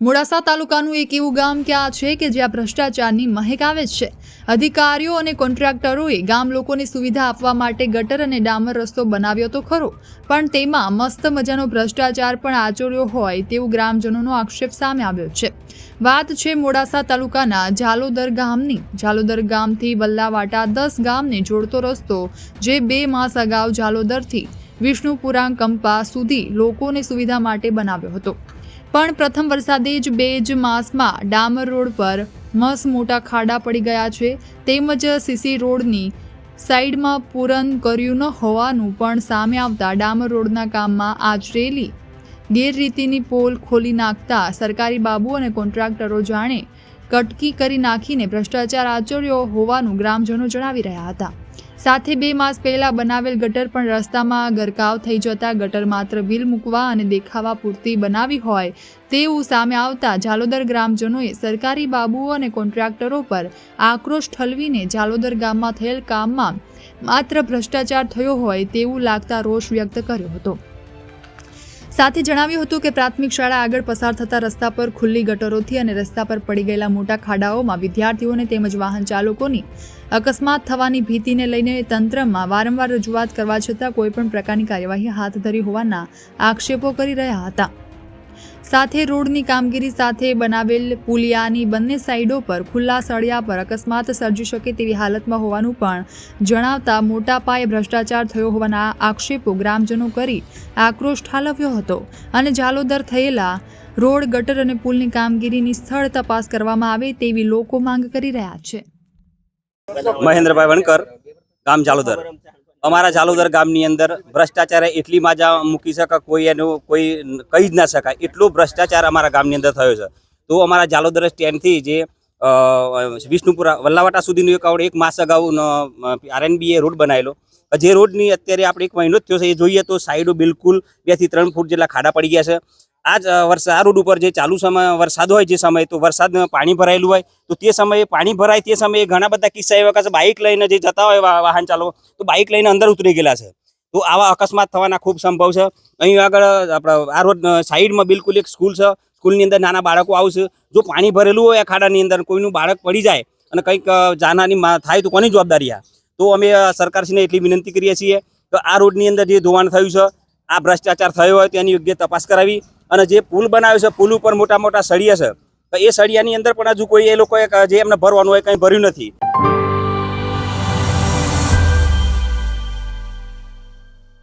મોડાસા તાલુકાનું એક એવું ગામ ક્યાં છે કે જ્યાં ભ્રષ્ટાચારની મહેક આવે છે? અધિકારીઓ અને કોન્ટ્રાક્ટરોએ ગામ લોકોને સુવિધા આપવા માટે ગટર અને ડામર રસ્તો બનાવ્યો તો ખરો, પણ તેમાં મસ્ત મજાનો ભ્રષ્ટાચાર પણ આચર્યો હોય તેવું ગ્રામજનોનો આક્ષેપ સામે આવ્યો છે. વાત છે મોડાસા તાલુકાના ઝાલોદર ગામની. ઝાલોદર ગામથી વલ્લાવાટા દસ ગામને જોડતો રસ્તો જે બે માસ અગાઉ ઝાલોદરથી વિષ્ણુપુરા કંપા સુધી લોકોને સુવિધા માટે બનાવ્યો હતો. પણ પ્રથમ વરસાદે જ બે જ માસમાં ડામર રોડ પર મસ મોટા ખાડા પડી ગયા છે. તેમજ સીસી રોડની સાઈડમાં પૂરણ કર્યું ન હોવાનું પણ સામે આવતા ડામર રોડના કામમાં આચરેલી ગેરરીતિની પોલ ખોલી નાખતા સરકારી બાબુ અને કોન્ટ્રાક્ટરો જાણે કટકી કરી નાખીને ભ્રષ્ટાચાર આચર્યો હોવાનું ગ્રામજનો જણાવી રહ્યા હતા. સાથે બે માસ પહેલાં બનાવેલ ગટર પણ રસ્તામાં ગરકાવ થઈ જતા ગટર માત્ર બિલ મૂકવા અને દેખાવા પૂરતી બનાવી હોય તેવું સામે આવતા ઝાલોદર ગ્રામજનોએ સરકારી બાબુઓ અને કોન્ટ્રાક્ટરો પર આક્રોશ ઠલવીને ઝાલોદર ગામમાં થયેલ કામમાં માત્ર ભ્રષ્ટાચાર થયો હોય તેવું લાગતા રોષ વ્યક્ત કર્યો હતો. સાથે જણાવ્યું હતું કે પ્રાથમિક શાળા આગળ પસાર થતા રસ્તા પર ખુલ્લી ગટરોથી અને રસ્તા પર પડી ગયેલા મોટા ખાડાઓમાં વિદ્યાર્થીઓને તેમજ વાહન ચાલકોની અકસ્માત થવાની ભીતિને લઈને તંત્રમાં વારંવાર રજૂઆત કરવા છતાં કોઈપણ પ્રકારની કાર્યવાહી હાથ ધરી હોવાના આક્ષેપો કરી રહ્યા હતા. સાથે રોડની કામગીરી સાથે બનાવેલ પુલિયાની બંને સાઈડો પર ખુલ્લા સળિયા પર અકસ્માત સર્જી શકે તેવી હાલતમાં હોવાનું પણ જણાવતા મોટા પાયે ભ્રષ્ટાચાર થયો હોવાના આક્ષેપો ગ્રામજનો કરી આક્રોશ ઠાલવ્યો હતો અને ઝાલોદર થયેલા રોડ, ગટર અને પુલની કામગીરીની સ્થળ તપાસ કરવામાં આવે તેવી લોકો માંગ કરી રહ્યા છે. મહેન્દ્રભાઈ વણકર, ગામ જાલોદર. અમારા જાલોદર ગામની અંદર ભ્રષ્ટાચારે એટલી માજા મૂકી શકે કોઈ એનું કોઈ કહી જ ના શકાય. એટલો ભ્રષ્ટાચાર અમારા ગામની અંદર થયો છે. તો અમારા જાલોદર સ્ટેન્ડથી જે વિષ્ણુપુરા વલ્લાવાટા સુધીનું એક આવડે એક માસ અગાઉ આરએનબીએ રોડ બનાવેલો. જે રોડની અત્યારે આપણે એક મહિનો જ થયો છે. એ જોઈએ તો સાઈડો બિલકુલ બેથી ત્રણ ફૂટ જેટલા ખાડા પડી ગયા છે. આ જ વર્ષ આ રોડ ઉપર જે ચાલુ સમય, વરસાદ હોય જે સમય, તો વરસાદ પાણી ભરાયેલું હોય, તો તે સમયે પાણી ભરાય, તે સમયે ઘણા બધા કિસ્સા એવા કે બાઇક લઈને જે જતા હોય વાહન ચાલકો, તો બાઇક લઈને અંદર ઉતરી ગયેલા છે. તો આવા અકસ્માત થવાના ખૂબ સંભવ છે. અહીં આગળ, આપણા, આ રોડ સાઈડમાં બિલકુલ એક સ્કૂલ છે. સ્કૂલની અંદર નાના બાળકો આવશે જો પાણી ભરેલું હોય આ ખાડાની અંદર, કોઈનું બાળક પડી જાય અને કંઈક જાનહાની થાય, તો કોની જવાબદારી આ? તો અમે સરકારશ્રીને એટલી વિનંતી કરીએ છીએ કે આ રોડની અંદર જે ધોવાણ થયું છે, આ ભ્રષ્ટાચાર થયો હોય તેની યોગ્ય તપાસ કરાવી. અને જે પુલ બનાવ્યો છે, પુલ ઉપર મોટા મોટા સળિયા છે, તો એ સળિયાની અંદર પણ હજુ કોઈ એ લોકોએ જે એમને ભરવાનું હોય કંઈ ભર્યું નથી.